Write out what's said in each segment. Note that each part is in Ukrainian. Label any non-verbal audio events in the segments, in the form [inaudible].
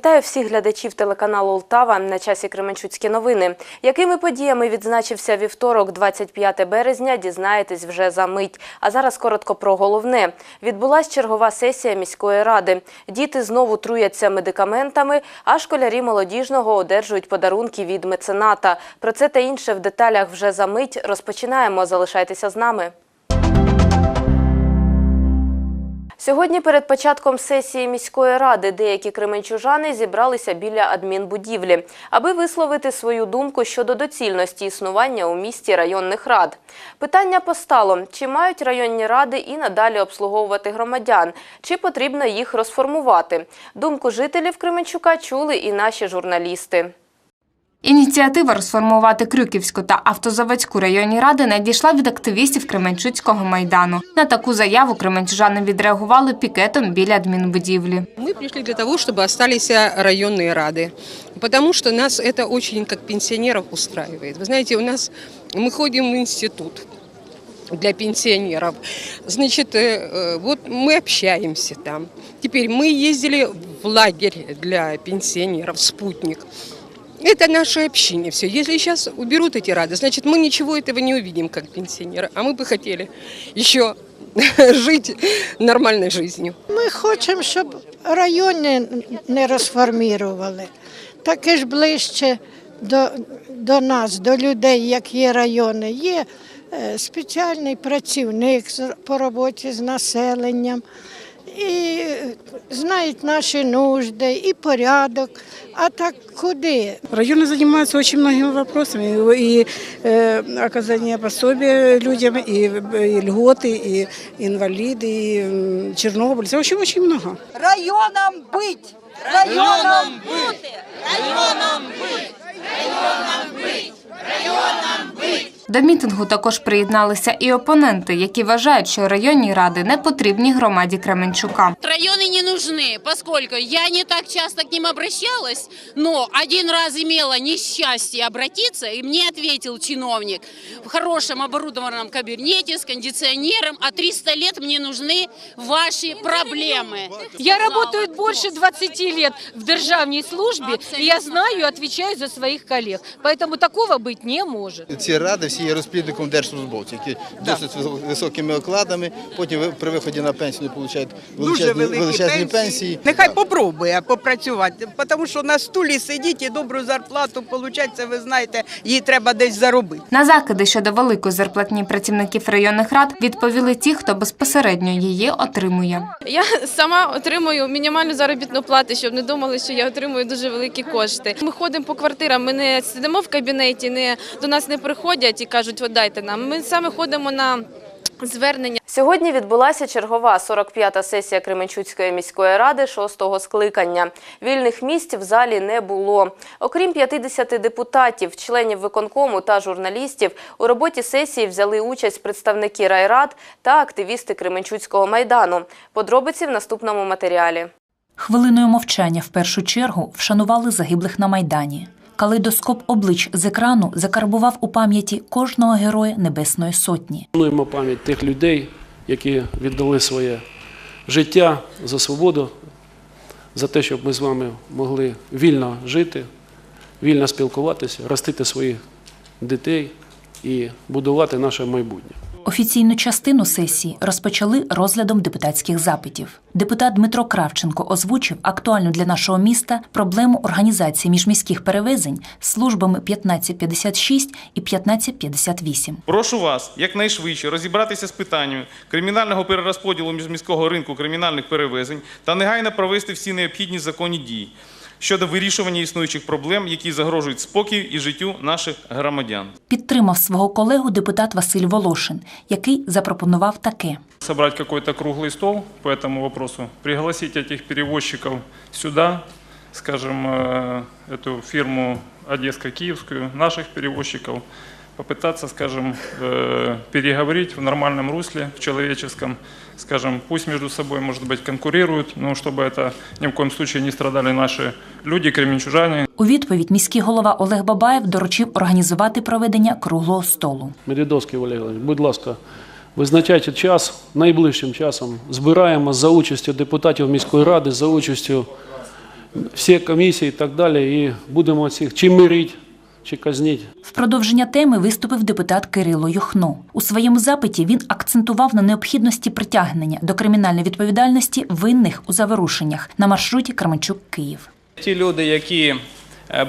Вітаю всіх глядачів телеканалу Олтава на часі Кременчуцькі новини. Якими подіями відзначився вівторок, 25 березня, дізнаєтесь вже за мить. А зараз коротко про головне. Відбулась чергова сесія міської ради. Діти знову труяться медикаментами, а школярі молодіжного одержують подарунки від мецената. Про це та інше в деталях вже за мить. Розпочинаємо. Залишайтеся з нами. Сьогодні перед початком сесії міської ради деякі кременчужани зібралися біля адмінбудівлі, аби висловити свою думку щодо доцільності існування у місті районних рад. Питання постало, чи мають районні ради і надалі обслуговувати громадян, чи потрібно їх розформувати. Думку жителів Кременчука чули і наші журналісти. Ініціатива розформувати Крюківську та Автозаводську районні ради надійшла від активістів Кременчуцького майдану. На таку заяву кременчужани відреагували пікетом біля адмінбудівлі. Мы пришли для того, чтобы остались районные рады, потому что нас это очень, как пенсионеров, устраивает. Вы знаете, у нас мы ходим в институт для пенсионеров. Значит, э, э, вот мы общаемся там. Теперь мы ездили в лагерь для пенсионеров «Спутник». Это наше общение. Все. Если сейчас уберут эти рады, значит, мы ничего этого не увидим, как пенсионеры. А мы бы хотели еще [laughs] жить нормальной жизнью. Ми хочемо, щоб райони не розформірували. Таке ж ближче до, до нас, до людей, як є райони. Є е, спеціальний працівник з- по роботі з населенням. І е, знають наші нужди, і порядок. А так куди? Районы занимаются очень многими вопросами. И э, оказание пособия людям, и, и льготы, и инвалиды, и м, чернобыльцы. В общем, очень много. районом быть! Районом бути! Районом быть! До мітингу також приєдналися і опоненти, які вважають, що районні ради не потрібні громаді Кременчука. Районы не нужны, поскольку я не так часто к ним обращалась, но один раз имела несчастье обратиться, и мне ответил чиновник в хорошем оборудованном кабинете с кондиционером, а 300 лет мне нужны ваши проблемы. Я работаю больше 20 лет в державній службі, и я знаю и отвечаю за своих коллег. Поэтому такого быть не может. Ці ради всі є розплідником держслужбовців, які досить високими окладами, потім при виході на пенсію отримують величезні, величезні пенсії. пенсії. Нехай попробує попрацювати, тому що на стулі сидіть і добру зарплату отримати, це ви знаєте, їй треба десь заробити. На закиди щодо великої зарплатні працівників районних рад відповіли ті, хто безпосередньо її отримує. Я сама отримую мінімальну заробітну плату, щоб не думали, що я отримую дуже великі кошти. Ми ходимо по квартирам, ми не сидимо в кабінеті, не до нас не приходять і кажуть, от дайте нам. Ми саме ходимо на звернення. Сьогодні відбулася чергова 45-та сесія Кременчуцької міської ради шостого скликання. Вільних місць в залі не було. Окрім 50 депутатів, членів виконкому та журналістів, у роботі сесії взяли участь представники райрад та активісти Кременчуцького майдану. Подробиці в наступному матеріалі. Хвилиною мовчання в першу чергу вшанували загиблих на Майдані. Калейдоскоп облич з екрану закарбував у пам'яті кожного героя Небесної Сотні. Шануємо пам'ять тих людей, які віддали своє життя за свободу, за те, щоб ми з вами могли вільно жити, вільно спілкуватися, ростити своїх дітей і будувати наше майбутнє. Офіційну частину сесії розпочали розглядом депутатських запитів. Депутат Дмитро Кравченко озвучив актуальну для нашого міста проблему організації міжміських перевезень службами 1556 і 1558. Прошу вас якнайшвидше розібратися з питанням кримінального перерозподілу міжміського ринку кримінальних перевезень та негайно провести всі необхідні законні дії щодо вирішування існуючих проблем, які загрожують спокою і життю наших громадян. Підтримав свого колегу депутат Василь Волошин, який запропонував таке. Собрать какой-то круглый стол по этому вопросу, пригласить этих перевозчиков сюда, скажем, э, эту фирму Одесско-Киевскую, наших перевозчиков, попытаться, скажем, э, переговорить в нормальном русле, в человеческом, скажем, пусть между собой, может быть, конкурируют, но чтобы это ни в коем случае не страдали наши люди, кременчужане, У відповідь міський голова Олег Бабаєв доручив організувати проведення круглого столу. Мерідовський Валерій Валерійович, будь ласка, визначайте час найближчим часом. Збираємо за участю депутатів міської ради, за участю всі комісії і так далі, і будемо цих чи мирити, чи казніть. В продовження теми виступив депутат Кирило Юхно. У своєму запиті він акцентував на необхідності притягнення до кримінальної відповідальності винних у заворушеннях на маршруті Кременчук-Київ. Ті люди, які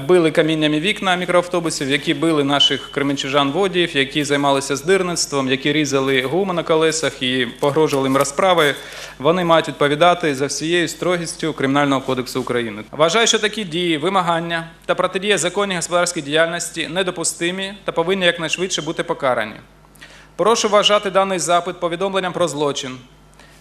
били каміннями вікна мікроавтобусів, які били наших кременчужан водіїв, які займалися здирництвом, які різали гуми на колесах і погрожували їм розправи, вони мають відповідати за всією строгістю Кримінального кодексу України. Вважаю, що такі дії, вимагання та протидія законній господарській діяльності недопустимі та повинні якнайшвидше бути покарані. Прошу вважати даний запит повідомленням про злочин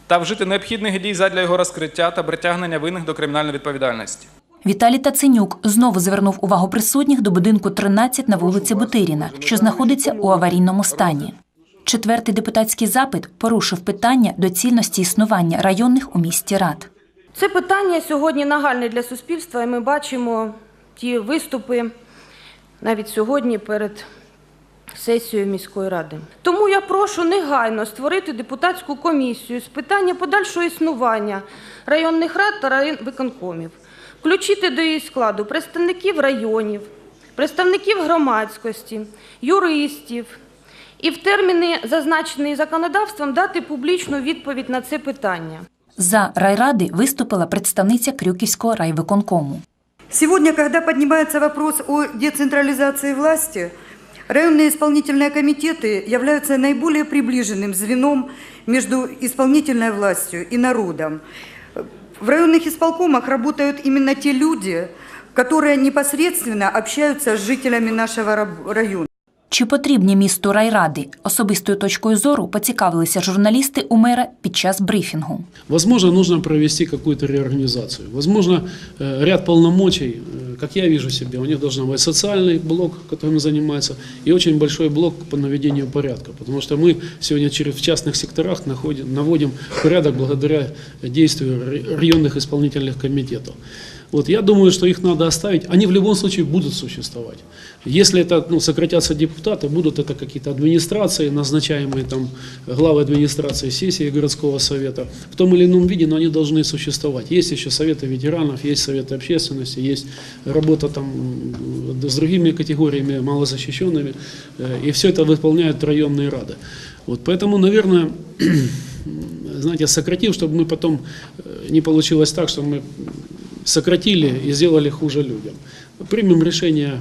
та вжити необхідних дій задля його розкриття та притягнення винних до кримінальної відповідальності. Віталій Таценюк знову звернув увагу присутніх до будинку 13 на вулиці Бутиріна, що знаходиться у аварійному стані. Четвертий депутатський запит порушив питання доцільності існування районних у місті рад. Це питання сьогодні нагальне для суспільства, і ми бачимо ті виступи навіть сьогодні перед сесією міської ради. Тому я прошу негайно створити депутатську комісію з питання подальшого існування районних рад та райвиконкомів, включити до її складу представників районів, представників громадськості, юристів. І в терміни, зазначені законодавством, дати публічну відповідь на це питання. За райради виступила представниця Крюківського райвиконкому. Сегодня, когда поднимается вопрос о децентрализации власти, районные исполнительные комитеты являются наиболее приближенным звеном между исполнительной властью и народом. В районных исполкомах работают именно те люди, которые непосредственно общаются с жителями нашего района. Чи потрібні місту райради? Особистою точкою зору поцікавилися журналісти у мера під час брифінгу. Возможно, нужно провести какую-то реорганизацию. Возможно, э, ряд полномочий, э, как я вижу себе, у них должен быть социальный блок, которым занимается, и очень большой блок по наведению порядка. Потому что мы сегодня через, в частных секторах находим, наводим порядок благодаря действию ра- районных исполнительных комитетов. Вот, я думаю, что их надо оставить. Они в любом случае будут существовать. Если это ну, сократятся депутаты, будут это какие-то администрации, назначаемые там главы администрации сессии городского совета, в том или ином виде, но они должны существовать. Есть еще советы ветеранов, есть советы общественности, есть работа там с другими категориями малозащищенными, э, и все это выполняют районные рады. Вот, поэтому, наверное, [clears throat] знаете, сократив, чтобы мы потом э, не получилось так, что мы сократили и сделали хуже людям. Примем решение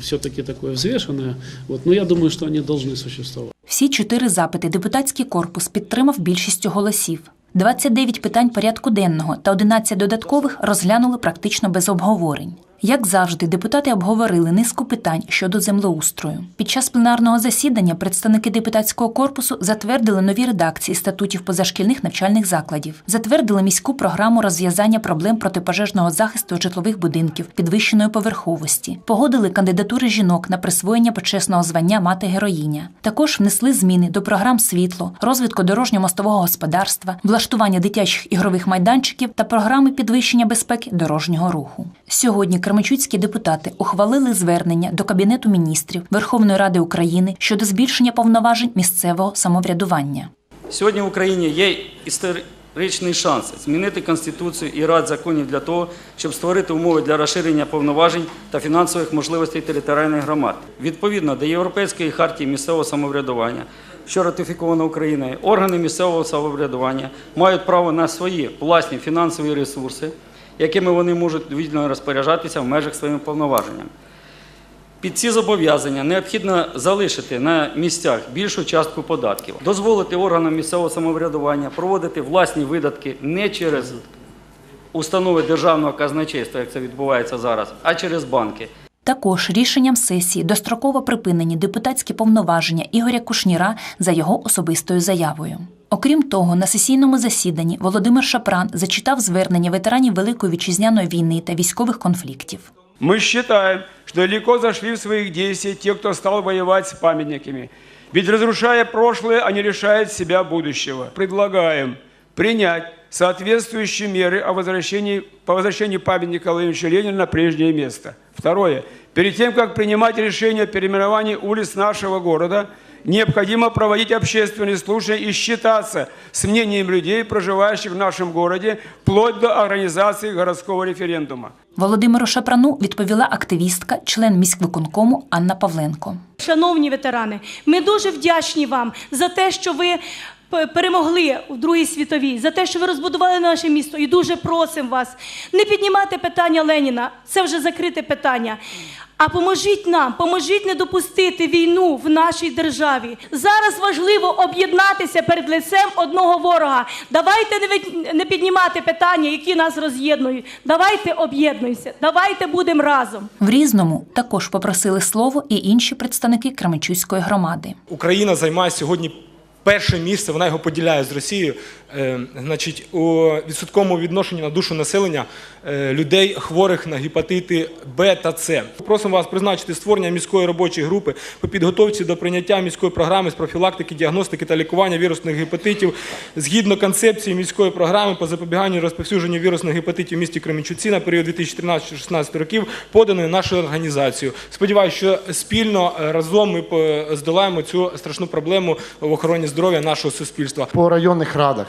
все-таки такое взвешенное, вот, но я думаю, что они должны существовать. Всі чотири запити депутатський корпус підтримав більшістю голосів. 29 питань порядку денного та 11 додаткових розглянули практично без обговорень. Як завжди, депутати обговорили низку питань щодо землеустрою. Під час пленарного засідання представники депутатського корпусу затвердили нові редакції статутів позашкільних навчальних закладів, затвердили міську програму розв'язання проблем протипожежного захисту житлових будинків підвищеної поверховості, погодили кандидатури жінок на присвоєння почесного звання мати героїня. Також внесли зміни до програм світло, розвитку дорожньо-мостового господарства, влаштування дитячих ігрових майданчиків та програми підвищення безпеки дорожнього руху. Сьогодні кременчуцькі депутати ухвалили звернення до Кабінету міністрів Верховної Ради України щодо збільшення повноважень місцевого самоврядування. Сьогодні в Україні є історичний шанс змінити Конституцію і ряд законів для того, щоб створити умови для розширення повноважень та фінансових можливостей територіальних громад. Відповідно до Європейської хартії місцевого самоврядування, що ратифікована Україною, органи місцевого самоврядування мають право на свої власні фінансові ресурси, якими вони можуть вільно розпоряджатися в межах своїм повноваженням. Під ці зобов'язання необхідно залишити на місцях більшу частку податків, дозволити органам місцевого самоврядування проводити власні видатки не через установи державного казначейства, як це відбувається зараз, а через банки. Також рішенням сесії достроково припинені депутатські повноваження Ігоря Кушніра за його особистою заявою. Окрім того, на сесійному засіданні Володимир Шапран зачитав звернення ветеранів Великої вітчизняної війни та військових конфліктів. Мы считаем, что далеко зашли в своих действиях те, кто стал воевать с памятниками. Ведь разрушая прошлое, они лишают себя будущего. Предлагаем принять соответствующие меры о возвращении, по возвращению памятника Владимира Ленина на прежнее место. Второе. Перед тем, как принимать решение о переименовании улиц нашего города, необходимо проводить общественные слушания и считаться с мнением людей, проживающих в нашем городе, вплоть до организации городского референдума. Володимиру Шапрану відповіла активістка, член міськвиконкому Анна Павленко. Шановні ветерани, ми дуже вдячні вам за те, що ви перемогли у Другій світовій, за те, що ви розбудували наше місто. І дуже просимо вас не піднімати питання Леніна, це вже закрите питання. А поможіть нам, поможіть не допустити війну в нашій державі. Зараз важливо об'єднатися перед лицем одного ворога. Давайте не піднімати питання, які нас роз'єднують. Давайте об'єднуємося, давайте будемо разом. В Різному також попросили слово і інші представники Кременчуцької громади. Україна займає сьогодні перше місце, вона його поділяє з Росією. Е, значить, у відсотковому відношенні на душу населення е, людей, хворих на гепатити Б та С. Просимо вас призначити створення міської робочої групи по підготовці до прийняття міської програми з профілактики, діагностики та лікування вірусних гепатитів згідно концепції міської програми по запобіганню розповсюдженню вірусних гепатитів в місті Кременчуці на період 2013-2016 років, поданої нашою організацією. Сподіваюся, що спільно е, разом ми здолаємо цю страшну проблему в охороні здоров'я нашого суспільства. по районних радах.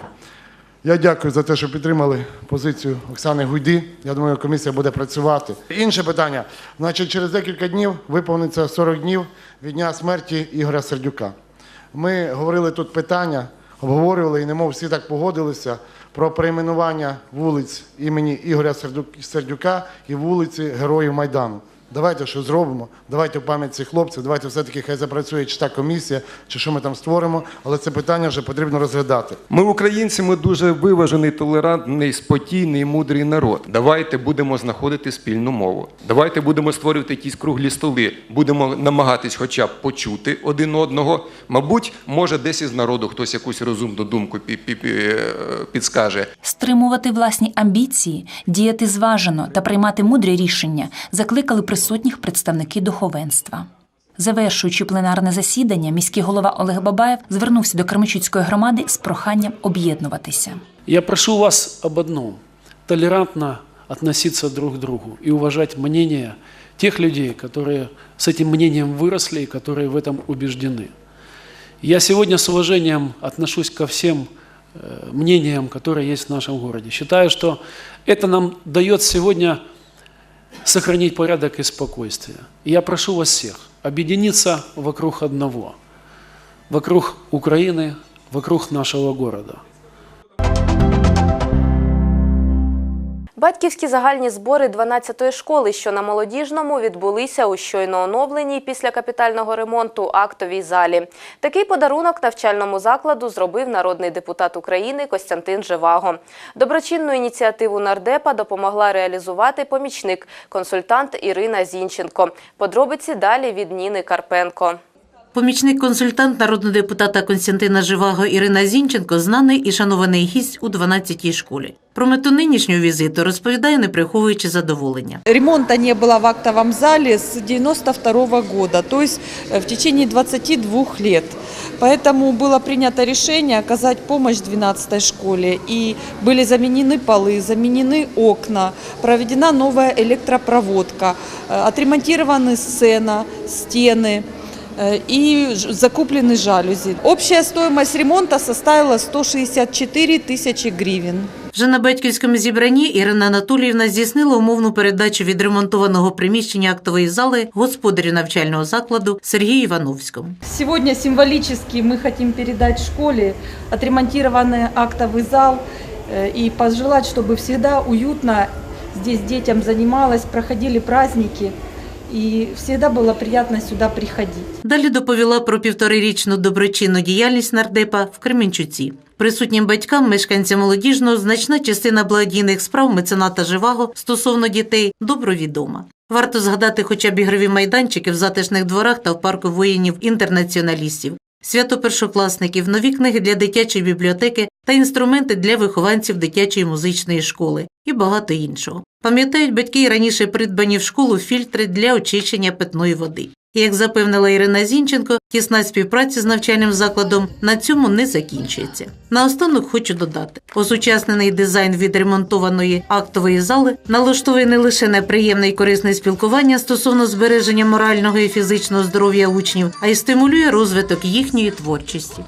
Я дякую за те, що підтримали позицію Оксани Гуйди. Я думаю, комісія буде працювати. Інше питання. Значить, через декілька днів виповниться 40 днів від дня смерті Ігоря Сердюка. Ми говорили тут питання, обговорювали і немов всі так погодилися про перейменування вулиць імені Ігоря Сердюка і вулиці Героїв Майдану. Давайте що зробимо, давайте в пам'ять цих хлопців, давайте все-таки хай запрацює чи та комісія, чи що ми там створимо, але це питання вже потрібно розглядати. Ми, українці, ми дуже виважений, толерантний, спокійний, мудрий народ. Давайте будемо знаходити спільну мову. Давайте будемо створювати якісь круглі столи. Будемо намагатись, хоча б почути один одного. Мабуть, може, десь із народу хтось якусь розумну думку е, підскаже. Стримувати власні амбіції, діяти зважено та приймати мудрі рішення закликали присутніх представники духовенства. Завершуючи пленарне засідання, міський голова Олег Бабаєв звернувся до Кременчуцької громади з проханням об'єднуватися. Я прошу вас об одном – толерантно относиться друг к другу и уважать мнение тех людей, которые с этим мнением выросли и которые в этом убеждены. Я сегодня с уважением отношусь ко всем э, мнениям, которые есть в нашем городе. Считаю, что это нам дает сегодня сохранить порядок и спокойствие. И я прошу вас всех объединиться вокруг одного, вокруг Украины, вокруг нашего города. Батьківські загальні збори 12-ї школи, що на молодіжному, відбулися у щойно оновленій після капітального ремонту актовій залі. Такий подарунок навчальному закладу зробив народний депутат України Костянтин Живаго. Доброчинну ініціативу нардепа допомогла реалізувати помічник, консультант Ірина Зінченко. Подробиці далі від Ніни Карпенко. Помічник-консультант народного депутата Константина Живаго Ірина Зінченко знаний і шанований гість у 12-й школі. Про мету нинішнього візиту розповідає, не приховуючи задоволення. Ремонта не было в актовом зале с 92 года, то есть э, в течение 22 лет. Поэтому было принято решение оказать помощь 12 школе. И были заменены полы, заменены окна, проведена новая электропроводка, э, отремонтированы сцена, стены э, и ж- закуплены жалюзи. Общая стоимость ремонта составила 164 тысячи гривен. Вже на батьківському зібранні Ірина Анатоліївна здійснила умовну передачу відремонтованого приміщення актової зали господарю навчального закладу Сергію Івановському. Сегодня символически мы хотим передать школе отремонтированный актовый зал э, и пожелать, чтобы всегда уютно здесь детям занималось, проходили праздники и всегда було приємно сюди приходити. Далі доповіла про півторирічну доброчинну діяльність нардепа в Кременчуці. Присутнім батькам, мешканцям молодіжного, значна частина благодійних справ мецената Живаго стосовно дітей добровідома. Варто згадати хоча б ігрові майданчики в затишних дворах та в парку воїнів-інтернаціоналістів, свято першокласників, нові книги для дитячої бібліотеки та інструменти для вихованців дитячої музичної школи і багато іншого. Пам'ятають батьки й раніше придбані в школу фільтри для очищення питної води. Як запевнила Ірина Зінченко, тісна співпраця з навчальним закладом на цьому не закінчується. Наостанок хочу додати: осучаснений дизайн відремонтованої актової зали налаштовує не лише на приємне і корисне спілкування стосовно збереження морального і фізичного здоров'я учнів, а й стимулює розвиток їхньої творчості.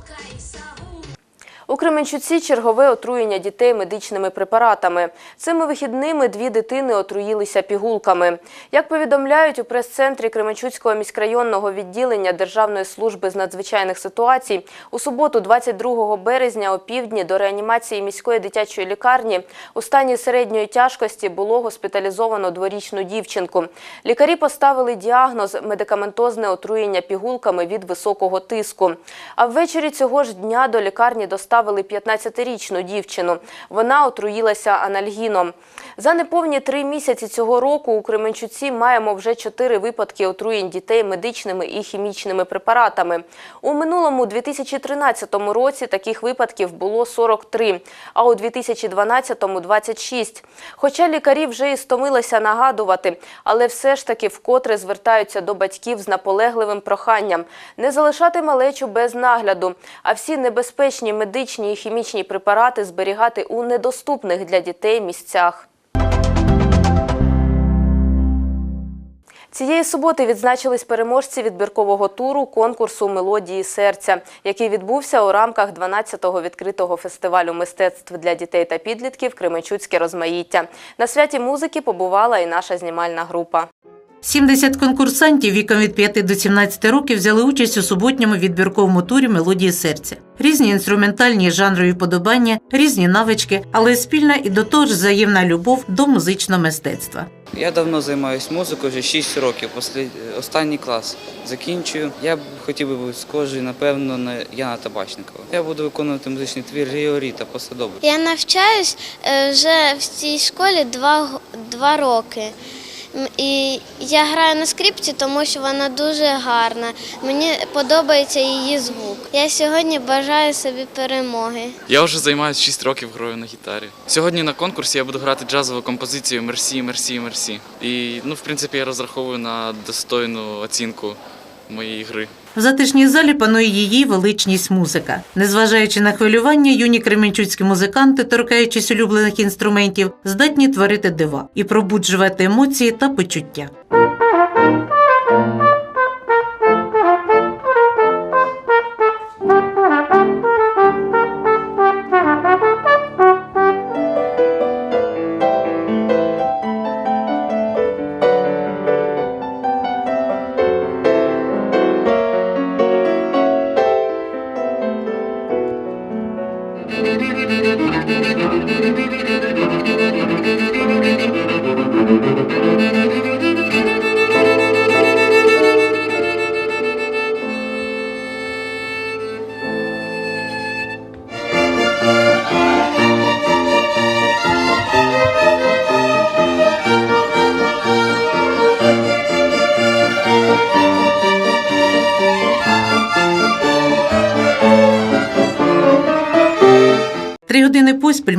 У Кременчуці чергове отруєння дітей медичними препаратами. Цими вихідними дві дитини отруїлися пігулками. Як повідомляють у прес-центрі Кременчуцького міськрайонного відділення Державної служби з надзвичайних ситуацій, у суботу, 22 березня, о півдні до реанімації міської дитячої лікарні у стані середньої тяжкості було госпіталізовано дворічну дівчинку. Лікарі поставили діагноз медикаментозне отруєння пігулками від високого тиску. А ввечері цього ж дня до лікарні доставили 15-річну дівчину. Вона отруїлася анальгіном. За неповні три місяці цього року у Кременчуці маємо вже чотири випадки отруєнь дітей медичними і хімічними препаратами. У минулому 2013 році таких випадків було 43, а у 2012-му – 26. Хоча лікарі вже і стомилися нагадувати, але все ж таки вкотре звертаються до батьків з наполегливим проханням не залишати малечу без нагляду, а всі небезпечні медичні і хімічні препарати зберігати у недоступних для дітей місцях. Цієї суботи відзначились переможці відбіркового туру конкурсу Мелодії серця, який відбувся у рамках 12-го відкритого фестивалю мистецтв для дітей та підлітків Кременчуцьке розмаїття. На святі музики побувала і наша знімальна група. 70 конкурсантів віком від 5 до 17 років взяли участь у суботньому відбірковому турі мелодії серця. Різні інструментальні і жанрові подобання, різні навички, але спільна і до того ж взаємна любов до музичного мистецтва. Я давно займаюся музикою, вже 6 років, останній клас закінчую. Я б хотів би бути схожий, напевно, на Яна Табачникова. Я буду виконувати музичний твір Ріоріта посадоби. Я навчаюсь е, вже в цій школі два, два роки. І я граю на скрипці, тому що вона дуже гарна. Мені подобається її звук. Я сьогодні бажаю собі перемоги. Я вже займаюся 6 років грою на гітарі. Сьогодні на конкурсі я буду грати джазову композицію Мерсі, Мерсі, Мерсі. І ну, в принципі, я розраховую на достойну оцінку моєї гри. В затишній залі панує її величність музика. Незважаючи на хвилювання, юні кременчуцькі музиканти, торкаючись улюблених інструментів, здатні творити дива і пробуджувати емоції та почуття. Три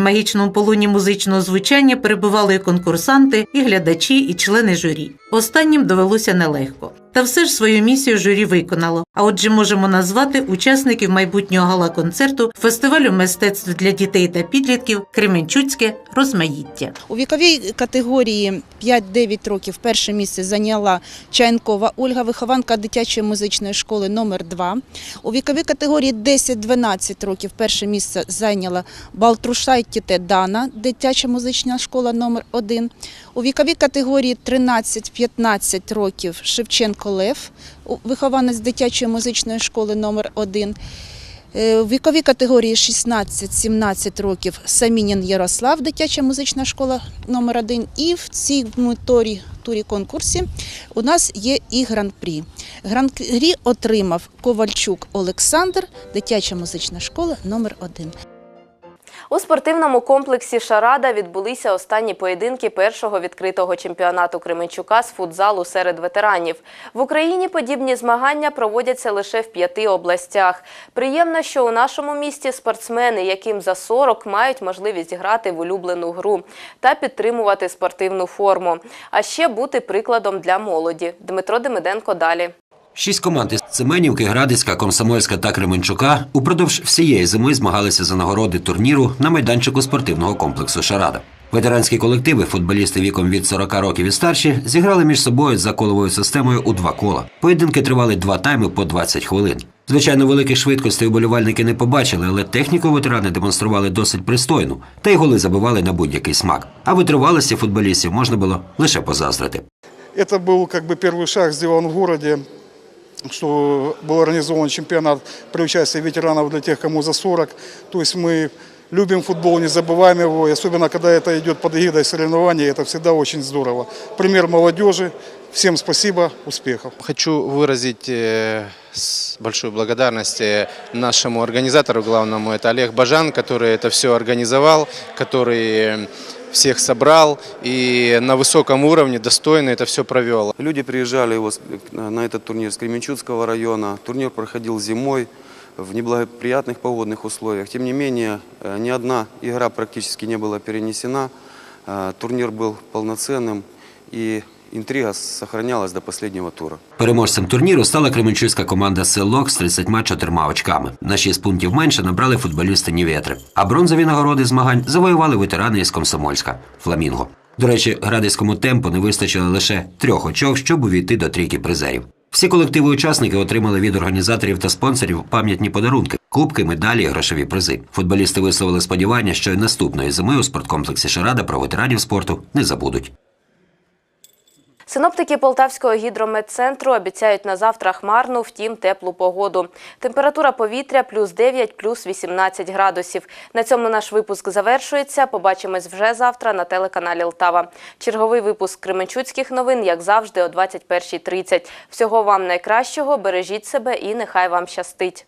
магічному полоні музичного звучання перебували і конкурсанти, і глядачі, і члени журі. Останнім довелося нелегко. Та все ж свою місію журі виконало. А отже, можемо назвати учасників майбутнього гала-концерту фестивалю мистецтв для дітей та підлітків Кременчуцьке розмаїття. У віковій категорії 5-9 років перше місце зайняла Чайнкова Ольга, вихованка дитячої музичної школи номер 2 У віковій категорії 10-12 років перше місце зайняла Балтрушай Тіте Дана, дитяча музична школа номер 1 У віковій категорії 13-15 років Шевченко Лев, вихованець дитячої музичної школи номер 1 Е, У віковій категорії 16-17 років. Самінін Ярослав, дитяча музична школа номер 1 І в цій турі, турі конкурсі у нас є і гран-прі. Гран-прі отримав Ковальчук Олександр, дитяча музична школа номер 1 У спортивному комплексі Шарада відбулися останні поєдинки першого відкритого чемпіонату Кременчука з футзалу серед ветеранів. В Україні подібні змагання проводяться лише в п'яти областях. Приємно, що у нашому місті спортсмени, яким за 40, мають можливість грати в улюблену гру та підтримувати спортивну форму, а ще бути прикладом для молоді. Дмитро Демиденко далі. Шість команд із Семенівки, Градицька, Комсомольська та Кременчука упродовж всієї зими змагалися за нагороди турніру на майданчику спортивного комплексу Шарада. Ветеранські колективи, футболісти віком від 40 років і старші, зіграли між собою за коловою системою у два кола. Поєдинки тривали два тайми по 20 хвилин. Звичайно, великих швидкостей уболівальники не побачили, але техніку ветерани демонстрували досить пристойну, та й голи забивали на будь-який смак. А витривалості футболістів можна було лише позаздрити. Это был как бы первый шаг сделан в городе, что был организован чемпионат при участии ветеранов для тех, кому за 40. То есть мы любим футбол, не забываем его, и особенно когда это идет под эгидой соревнований, это всегда очень здорово. Пример молодежи. Всем спасибо, успехов. Хочу выразить э, с большую благодарность э, нашему организатору главному, это Олег Бажан, который это все организовал, который э, всех собрал и на высоком уровне достойно это все провел. Люди приезжали вот на этот турнир с Кременчуцкого района. Турнир проходил зимой в неблагоприятных погодных условиях. Тем не менее, э, ни одна игра практически не была перенесена. Э, Турнир был полноценным и интрига сохранялась до последнего тура. Переможцем турніру стала кременчуцька команда «Селок» з 34 очками. На 6 пунктів менше набрали футболісти «Нівєтри». А бронзові нагороди змагань завоювали ветерани із Комсомольська «Фламінго». До речі, градиському темпу не вистачило лише трьох очок, щоб увійти до трійки призерів. Всі колективи-учасники отримали від організаторів та спонсорів пам'ятні подарунки, кубки, медалі, і грошові призи. Футболісти висловили сподівання, що й наступної зими у спорткомплексі Шарада про ветеранів спорту не забудуть. Синоптики Полтавського гідрометцентру обіцяють на завтра хмарну, втім теплу погоду. Температура повітря плюс 9, плюс 18 градусів. На цьому наш випуск завершується. Побачимось вже завтра на телеканалі Лтава. Черговий випуск Кременчуцьких новин, як завжди, о 21.30. Всього вам найкращого, бережіть себе і нехай вам щастить.